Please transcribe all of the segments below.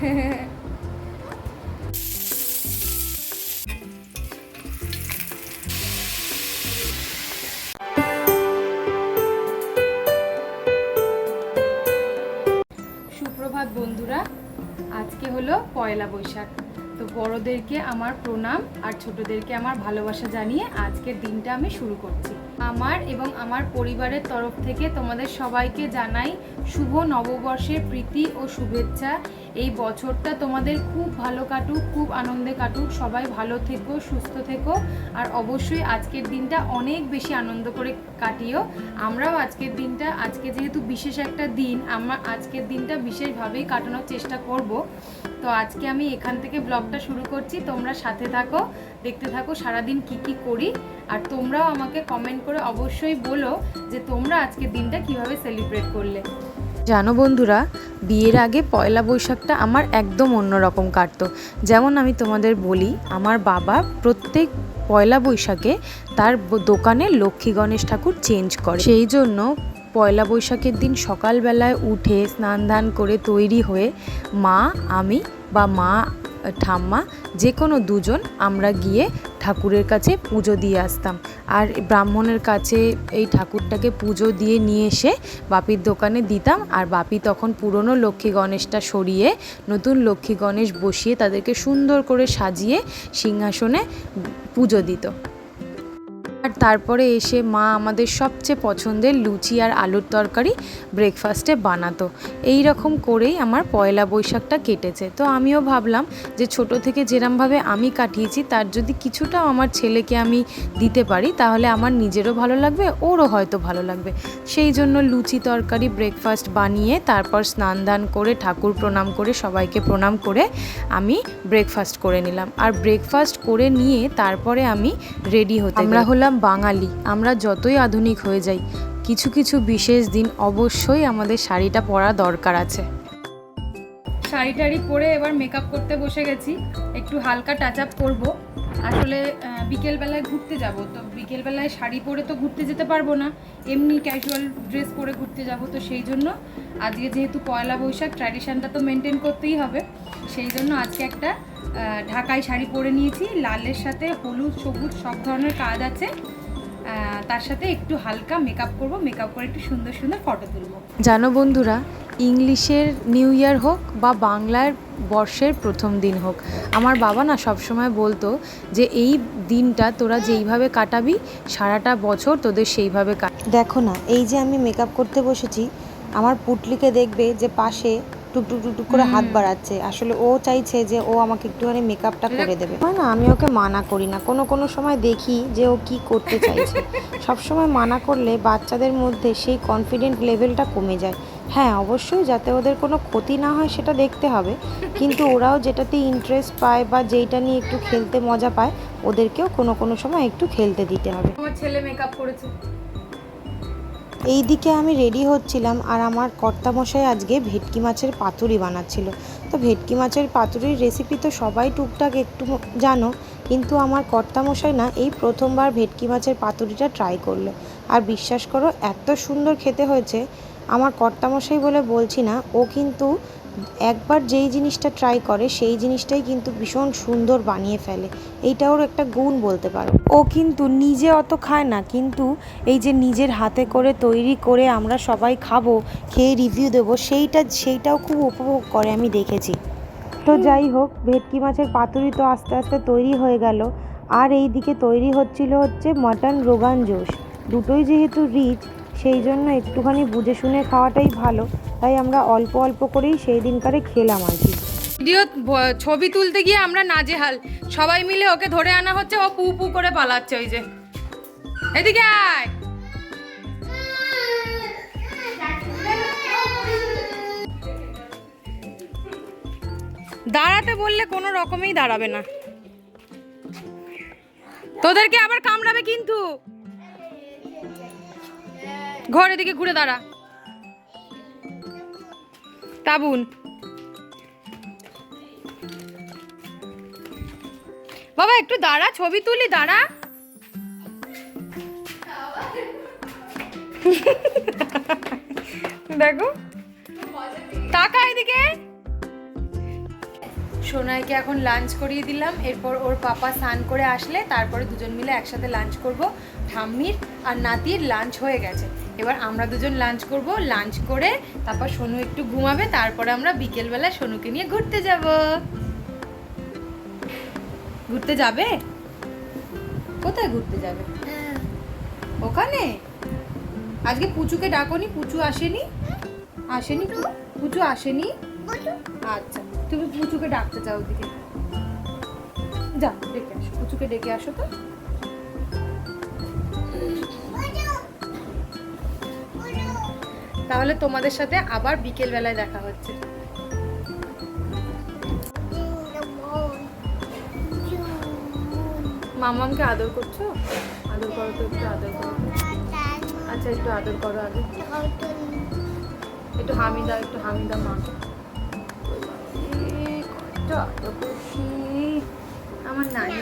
সুপ্রভাত বন্ধুরা আজকে হলো পয়লা বৈশাখ। তো বড়দেরকে আমার প্রণাম আর ছোটদেরকে আমার ভালোবাসা জানিয়ে আজকের দিনটা আমি শুরু করছি। আমার এবং আমার পরিবারের তরফ থেকে তোমাদের সবাইকে জানাই শুভ নববর্ষের প্রীতি ও শুভেচ্ছা। এই বছরটা তোমাদের খুব ভালো কাটুক, খুব আনন্দে কাটুক। সবাই ভালো থেকো, সুস্থ থেকো। আর অবশ্যই আজকের দিনটা অনেক বেশি আনন্দ করে কাটিও। আমরাও আজকের দিনটা, আজকে যেহেতু বিশেষ একটা দিন, আমরা আজকের দিনটা বিশেষভাবেই কাটানোর চেষ্টা করব। তো আজকে আমি এখান থেকে ব্লগটা শুরু করছি। তোমরা সাথে থাকো, দেখতে থাকো সারাদিন কি কি করি। আর তোমরাও আমাকে কমেন্ট করে অবশ্যই বলো যে তোমরা আজকের দিনটা কীভাবে সেলিব্রেট করলে। জানো বন্ধুরা, বিয়ের আগে পয়লা বৈশাখটা আমার একদম অন্যরকম কাটতো। যেমন আমি তোমাদের বলি, আমার বাবা প্রত্যেক পয়লা বৈশাখে তার দোকানে লক্ষ্মী গণেশ ঠাকুর চেঞ্জ করে। সেই জন্য পয়লা বৈশাখের দিন সকালবেলায় উঠে স্নান ধান করে তৈরি হয়ে মা, আমি বা মা, ঠাম্মা যে কোনো দুজন আমরা গিয়ে ঠাকুরের কাছে পুজো দিয়ে আসতাম। আর ব্রাহ্মণের কাছে এই ঠাকুরটাকে পুজো দিয়ে নিয়ে এসে বাপির দোকানে দিতাম। আর বাপি তখন পুরনো লক্ষ্মী গণেশটা সরিয়ে, নতুন লক্ষ্মী গণেশ বসিয়ে তাদেরকে সুন্দর করে সাজিয়ে সিংহাসনে পুজো দিত। আর তারপরে এসে মা আমাদের সবচেয়ে পছন্দের লুচি আর আলুর তরকারি ব্রেকফাস্টে বানাতো। এই রকম করেই আমার পয়লা বৈশাখটা কেটেছে। তো আমিও ভাবলাম যে ছোট থেকে যেরমভাবে আমি কাটিয়েছি তার যদি কিছুটা আমার ছেলেকে আমি দিতে পারি তাহলে আমার নিজেরও ভালো লাগবে ওরও হয়তো ভালো লাগবে। সেই জন্য লুচি তরকারি ব্রেকফাস্ট বানিয়ে তারপর স্নান দান করে ঠাকুর প্রণাম করে সবাইকে প্রণাম করে আমি ব্রেকফাস্ট করে নিলাম। আর ব্রেকফাস্ট করে নিয়ে তারপরে আমি রেডি হতে আমরা হলাম বাঙালি, আমরা যতই আধুনিক হয়ে যাই, কিছু কিছু বিশেষ দিন অবশ্যই আমাদের শাড়িটা পরা দরকার আছে। শাড়ি টাড়ি পরে এবার মেকআপ করতে বসে গেছি, একটু হালকা টাচ আপ করব। আসলে বিকেলবেলায় ঘুরতে যাব, তো বিকেলবেলায় শাড়ি পরে তো ঘুরতে যেতে পারব না, এমনি ক্যাজুয়াল ড্রেস পরে ঘুরতে যাব, তো সেই জন্য আজকে যেহেতু পয়লা বৈশাখ ট্র্যাডিশনটা তো মেনটেন করতেই হবে, সেই জন্য আজকে একটা ঢাকাই শাড়ি পরে নিয়েছি। লালের সাথে হলুদ সবুজ সব ধরনের কাজ আছে। তার সাথে একটু হালকা মেকআপ করব। মেকআপ করে একটু সুন্দর সুন্দর ফটো তুলব। জানো বন্ধুরা ইংলিশের নিউ ইয়ার হোক বা বাংলার বর্ষের প্রথম দিন হোক আমার বাবা না সবসময় বলতো যে এই দিনটা তোরা যেইভাবে কাটাবি সারাটা বছর তোদের সেইভাবে কাট দেখো না এই যে আমি মেকআপ করতে বসেছি আমার পুটলিকে দেখবে যে পাশে টুকটুক টুকটুক করে হাত বাড়াচ্ছে। আসলে ও চাইছে যে ও আমাকে একটুখানি মেকআপটা করে দেবে। হয় না আমি ওকে মানা করি না। কোনো কোনো সময় দেখি যে ও কি করতে চাইছে। সব সময় মানা করলে বাচ্চাদের মধ্যে সেই কনফিডেন্ট লেভেলটা কমে যায়। হ্যাঁ অবশ্যই যাতে ওদের কোনো ক্ষতি না হয় সেটা দেখতে হবে। কিন্তু ওরাও যেটাতে ইন্টারেস্ট পায় বা যেইটা নিয়ে একটু খেলতে মজা পায় ওদেরকেও কোনো কোনো সময় একটু খেলতে দিতে হবে। আমার ছেলে মেকআপ করেছে। এই দিকে আমি রেডি হচ্ছিলাম আর আমার কর্তামশাই আজকে ভেটকি মাছের পাতুরি বানাচ্ছিল। তো ভেটকি মাছের পাতুরির রেসিপি তো সবাই টুকটাক একটু জানো, কিন্তু আমার কর্তামশাই না এই প্রথমবার ভেটকি মাছের পাতুরিটা ট্রাই করল। আর বিশ্বাস করো, এত সুন্দর খেতে হয়েছে। আমার কর্তামশাই বলে বলছি না, ও কিন্তু একবার যেই জিনিসটা ট্রাই করে, সেই জিনিসটাই কিন্তু ভীষণ সুন্দর বানিয়ে ফেলে। এইটা ওর একটা গুণ বলতে পারো। ও কিন্তু নিজে অত খায় না, কিন্তু এই যে নিজের হাতে করে তৈরি করে আমরা সবাই খাব, খেয়ে রিভিউ দেবো, সেইটা, সেইটাও খুব উপভোগ করে আমি দেখেছি। তো যাই হোক, ভেটকি মাছের পাতুরি তো আস্তে আস্তে তৈরি হয়ে গেল। আর এই দিকে তৈরি হচ্ছিল হচ্ছে মটন রোগান জোশ। দুটোই যেহেতু রিচ সেই জন্য একটুখানি বুঝে শুনে খাওয়াটাই ভালো। তাই আমরা অল্প অল্প করেই সেই দিনকারে খেলাম আর কি। ভিডিও ছবি তুলতে গিয়ে আমরা নাজেহাল। সবাই মিলে ওকে ধরে আনা হচ্ছে, ও পু পু করে পালাচ্ছে ওই যে। এদিকে আয়! দাঁড়াতে বললে কোনো রকমেই দাঁড়াবে না। তোদেরকে আবার কামড়াবে কিন্তু। ঘর দিকে ঘুরে দাঁড়া। তাবুন। বাবা, একটু দাঁড়া, ছবি তুলি, দাঁড়া। দেখো। টাকা এদিকে। সোনাইকে এখন লাঞ্চ করিয়ে দিলাম। এরপর ওর পাপা স্নান করে আসলে, তারপরে দুজন মিলে একসাথে লাঞ্চ করব। ঠাম্মির আর নাতির লাঞ্চ হয়ে গেছে। এবার আমরা দুজন লাঞ্চ করব। লাঞ্চ করে তারপর সোনু একটু ঘুমাবে তারপরে আমরা বিকেলবেলা সোনুকে নিয়ে ঘুরতে যাব। ঘুরতে যাবে? কোথায় ঘুরতে যাবে? ওখানে? আজকে পুচুকে ডাকনি পুচু আসেনি? আসেনি পুচু আসেনি? আচ্ছা তুমি পুচুকে ডাকতে চাও ওদিকে। যাও ডেকে আসো। পুচুকে ডেকে আসো তো। তাহলে তোমাদের সাথে আবার বিকেল বেলায় দেখা হচ্ছে। মামামকে আদর করছ? আদর করো তো, একটু আদর করো। আচ্ছা একটু আদর করো আগে। একটু হামিদা একটু হামিদা মা। কত আদর আমার নানি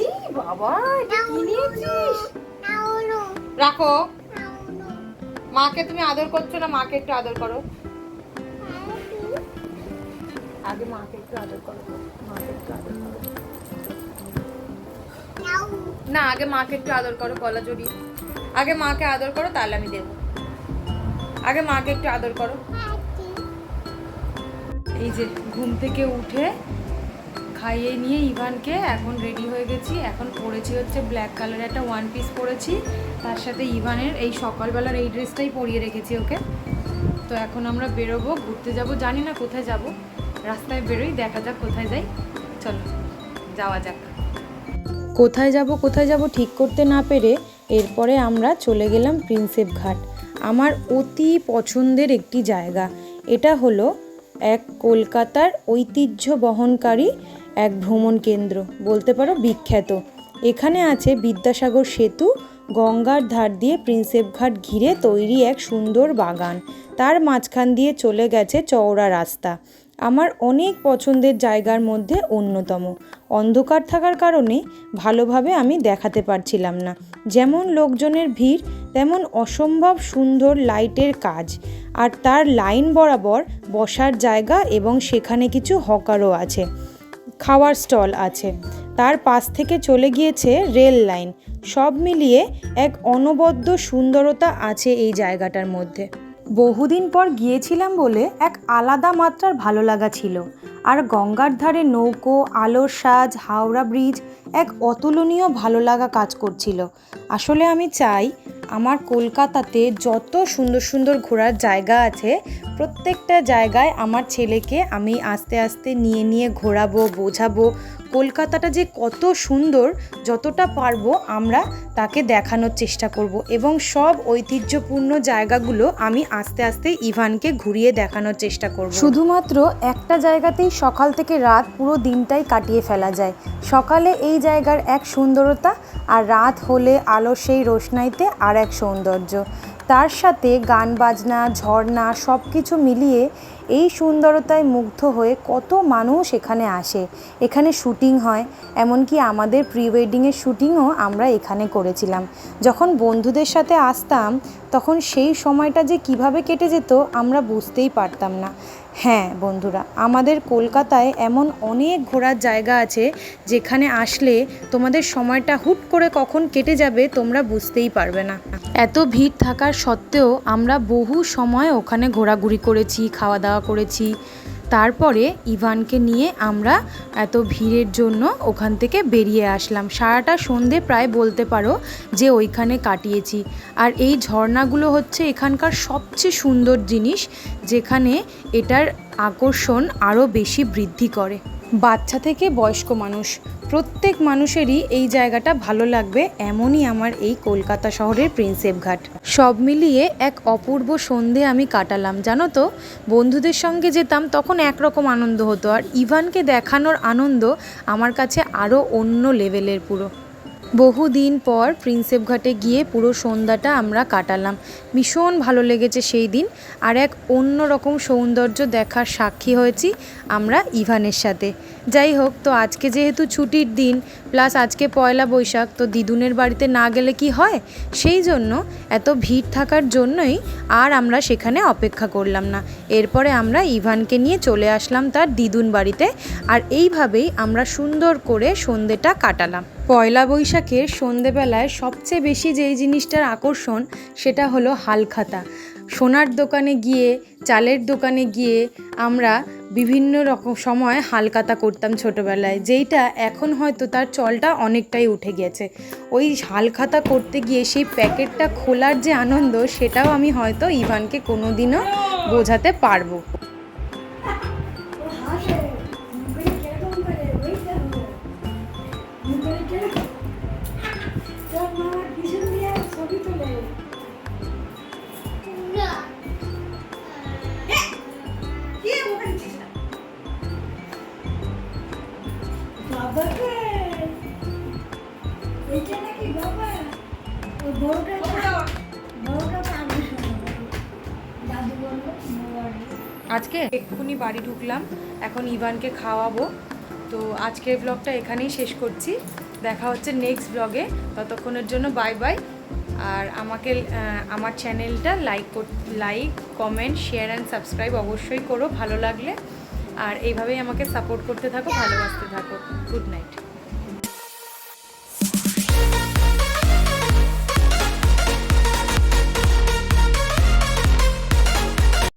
এই বাবা, এটা কি নিয়েছিস? রাখো। মাকে তুমি আদর করছ না মাকে একটু আদর করো? আগে মাকে একটু আদর করো। মাকে একটু আদর করো। না, আগে মাকে একটু আদর করো গলা জড়িয়ে। আগে মাকে আদর করো, তাহলে আমি দেবো। আগে মাকে একটু আদর করো। এই যে, ঘুম থেকে উঠে খাইয়ে নিয়ে ইভানকে এখন রেডি হয়ে গেছি। এখন পরেছি হচ্ছে ব্ল্যাক কালারের একটা ওয়ান পিস পরেছি তার সাথে ইভানের এই সকালবেলার এই ড্রেসটাই পরিয়ে রেখেছি ওকে। তো এখন আমরা বেরোবো, ঘুরতে যাব, জানি না কোথায় যাব। রাস্তায় বেরোই, দেখা যাক কোথায় যাই। চলো, যাওয়া যাক। কোথায় যাব কোথায় যাব ঠিক করতে না পেরে এরপরে আমরা চলে গেলাম প্রিন্সেপ ঘাট। আমার অতি পছন্দের একটি জায়গা। এটা হলো এক কলকাতার ঐতিহ্য বহনকারী এক ভ্রমণ কেন্দ্র, বলতে পারো বিখ্যাত। এখানে আছে বিদ্যাসাগর সেতু গঙ্গার ধার দিয়ে প্রিন্সেপ ঘাট ঘিরে তৈরি এক সুন্দর বাগান। তার মাঝখান দিয়ে চলে গেছে চওড়া রাস্তা। আমার অনেক পছন্দের জায়গার মধ্যে অন্যতম। অন্ধকার থাকার কারণে ভালোভাবে আমি দেখাতে পারছিলাম না। যেমন লোকজনের ভিড়, তেমন অসম্ভব সুন্দর লাইটের কাজ। আর তার লাইন বরাবর বসার জায়গা এবং সেখানে কিছু হকারও আছে। খাওয়ার স্টল আছে। তার পাশ থেকে চলে গিয়েছে রেল লাইন। সব মিলিয়ে এক অনবদ্য সুন্দরতা আছে এই জায়গাটার মধ্যে। বহুদিন পর গিয়েছিলাম বলে এক আলাদা মাত্রার ভালো লাগা ছিল। আর গঙ্গার ধারে নৌকো, আলোর সাজ, হাওড়া ব্রিজ এক অতুলনীয় ভালো লাগা কাজ করছিল। আসলে আমি চাই আমার কলকাতাতে যত সুন্দর সুন্দর ঘোরার জায়গা আছে, প্রত্যেকটা জায়গায় আমার ছেলেকে আমি আস্তে আস্তে নিয়ে নিয়ে ঘোরাবো, বোঝাবো কলকাতাটা যে কত সুন্দর, যতটা পারব আমরা তাকে দেখানোর চেষ্টা করব এবং সব ঐতিহ্যপূর্ণ জায়গাগুলো আমি আস্তে আস্তে ইভানকে ঘুরিয়ে দেখানোর চেষ্টা করব। শুধুমাত্র একটা জায়গাতেই সকাল থেকে রাত পুরো দিনটাই কাটিয়ে ফেলা যায়। সকালে এই জায়গার এক সুন্দরতা আর রাত হলে আলো সেই রোশনাইতে আর এক সৌন্দর্য। তার সাথে গান বাজনা, ঝর্ণা সব কিছু মিলিয়ে এই সুন্দরতায় মুগ্ধ হয়ে কত মানুষ এখানে আসে। এখানে শুটিং হয়, এমনকি আমাদের প্রি ওয়েডিংয়ের শুটিংও আমরা এখানে করেছিলাম। যখন বন্ধুদের সাথে আসতাম, তখন সেই সময়টা যে কীভাবে কেটে যেত, আমরা বুঝতেই পারতাম না। হ্যাঁ বন্ধুরা, আমাদের কলকাতায় এমন অনেক ঘোরার জায়গা আছে যেখানে আসলে তোমাদের সময়টা হুট করে কখন কেটে যাবে তোমরা বুঝতেই পারবে না। এত ভিড় থাকার সত্ত্বেও আমরা বহু সময় ওখানে ঘোরাঘুরি করেছি, খাওয়া দাওয়া করেছি। তারপরে ইভানকে নিয়ে আমরা এত ভিড়ের জন্য ওখান থেকে বেরিয়ে আসলাম। সারাটা সন্ধে প্রায় বলতে পারো যে ওইখানে কাটিয়েছি। আর এই ঝর্ণাগুলো হচ্ছে এখানকার সবচেয়ে সুন্দর জিনিস, যেখানে এটার আকর্ষণ আরও বেশি বৃদ্ধি করে। বাচ্চা থেকে বয়স্ক মানুষ। প্রত্যেক মানুষেরই এই জায়গাটা ভালো লাগবে এমনই আমার এই কলকাতা শহরের প্রিন্সেপ ঘাট। সব মিলিয়ে এক অপূর্ব সন্ধে আমি কাটালাম, জানো তো? বন্ধুদের সঙ্গে যেতাম তখন একরকম আনন্দ হতো, আর ইভানকে দেখানোর আনন্দ আমার কাছে আরও অন্য লেভেলের পুরো। বহুদিন পর প্রিন্সেপ ঘাটে গিয়ে পুরো সন্ধ্যাটা আমরা কাটালাম। ভীষণ ভালো লেগেছে সেই দিন। আর এক অন্য রকম সৌন্দর্য দেখার সাক্ষী হয়েছি আমরা ইভানের সাথে। যাই হোক, তো আজকে যেহেতু ছুটির দিন, প্লাস আজকে পয়লা বৈশাখ, তো দিদুনের বাড়িতে না গেলে কি হয়? সেই জন্য এত ভিড় থাকার জন্যই আর আমরা সেখানে অপেক্ষা করলাম না। এরপরে আমরা ইভানকে নিয়ে চলে আসলাম তার দিদুন বাড়িতে। আর এইভাবেই আমরা সুন্দর করে সন্ধেটা কাটালাম। পয়লা বৈশাখের সন্ধেবেলায় সবচেয়ে বেশি যেই জিনিসটার আকর্ষণ সেটা হলো হালখাতা সোনার দোকানে গিয়ে, চালের দোকানে গিয়ে আমরা বিভিন্ন রকম সময় হালকাতা করতাম ছোটোবেলায়, যেইটা এখন হয়তো তার চলটা অনেকটাই উঠে গেছে। ওই হালখাতা করতে গিয়ে সেই প্যাকেটটা খোলার যে আনন্দ সেটাও আমি হয়তো ইভানকে কোনোদিনও বোঝাতে পারব। আজকে? এক্ষুনি বাড়ি ঢুকলাম, এখন ইভানকে খাওয়াবো। তো আজকের ব্লগটা এখানেই শেষ করছি। দেখা হচ্ছে নেক্সট ব্লগে ততক্ষণের জন্য বাই বাই আর আমাকে আমার চ্যানেলটা like like comment share and subscribe অবশ্যই করো, ভালো লাগলে। আর এইভাবেই আমাকে সাপোর্ট করতে থাকো, ভালোবাসতে থাকো। Good night